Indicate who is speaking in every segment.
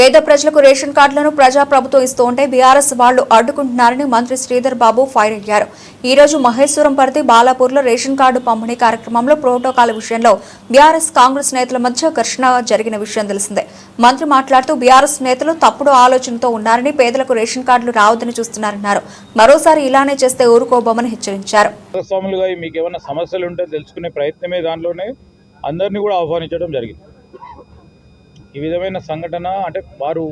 Speaker 1: పేద ప్రజలకు రేషన్ కార్డులను ప్రజా ప్రభుత్వం ఇస్తూ ఉంటే బీఆర్ఎస్ వాళ్ళు అడ్డుకుంటున్నారని మంత్రి శ్రీధర్ బాబు ఫైర్ అయ్యారు. ఈ రోజు మహేశ్వరం పరిధి బాలాపూర్లో రేషన్ కార్డు పంపిణీ కార్యక్రమంలో ప్రోటోకాల్ విషయంలో బీఆర్ఎస్ కాంగ్రెస్ నేతల మధ్య ఘర్షణ జరిగిన విషయం తెలిసిందే. మంత్రి మాట్లాడుతూ బీఆర్ఎస్ నేతలు తప్పుడు ఆలోచనతో ఉన్నారని పేదలకు రేషన్ కార్డులు రావద్దని చూస్తున్నారన్నారు. మరోసారి ఇలానే చేస్తే ఊరుకోబోమని హెచ్చరించారు.
Speaker 2: సమస్యలు ఉంటే తెలుసుకునే ప్రయత్నమే దానిలోనే అందరినీ కూడా ఆహ్వానించడం జరిగింది. ఈ విధమైన సంఘటన అంటే వారు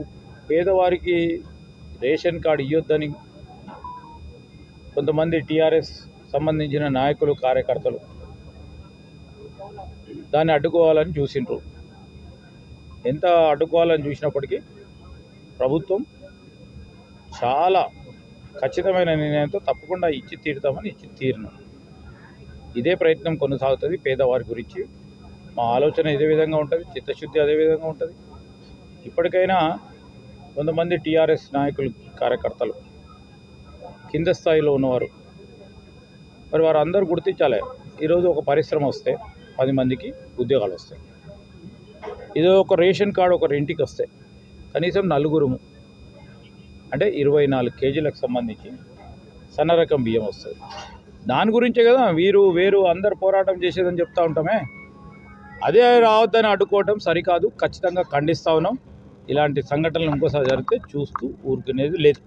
Speaker 2: పేదవారికి రేషన్ కార్డు ఇవ్వొద్దని కొంతమంది టీఆర్ఎస్ సంబంధించిన నాయకులు కార్యకర్తలు దాన్ని అడ్డుకోవాలని చూసిండ్రు. ఎంత అడ్డుకోవాలని చూసినప్పటికీ ప్రభుత్వం చాలా ఖచ్చితమైన నిర్ణయంతో తప్పకుండా ఇచ్చి తీరుతామని ఇచ్చి తీరిన. ఇదే ప్రయత్నం కొనసాగుతుంది పేదవారి గురించి. మా ఆలోచన ఇదే విధంగా ఉంటుంది చిత్తశుద్ధి అదే విధంగా ఉంటుంది. ఇప్పటికైనా కొంతమంది టీఆర్ఎస్ నాయకులు కార్యకర్తలు కింద స్థాయిలో ఉన్నవారు మరి వారు అందరూ గుర్తించాలి ఈరోజు ఒక పరిశ్రమ వస్తే పది మందికి ఉద్యోగాలు వస్తాయి. ఇదో ఒక రేషన్ కార్డు ఒకరి ఇంటికి వస్తే కనీసం నలుగురు అంటే ఇరవై నాలుగు కేజీలకు సంబంధించి సన్న రకం బియ్యం వస్తుంది. దాని గురించే కదా వీరు వేరు అందరు పోరాటం చేసేదని చెప్తా ఉంటామే. అదే రావద్దని అడ్డుకోవటం సరికాదు. ఖచ్చితంగా ఖండిస్తా ఉన్నాం. ఇలాంటి సంఘటనలు ఇంకోసారి జరిగితే చూస్తూ ఊరుకునేది లేదు.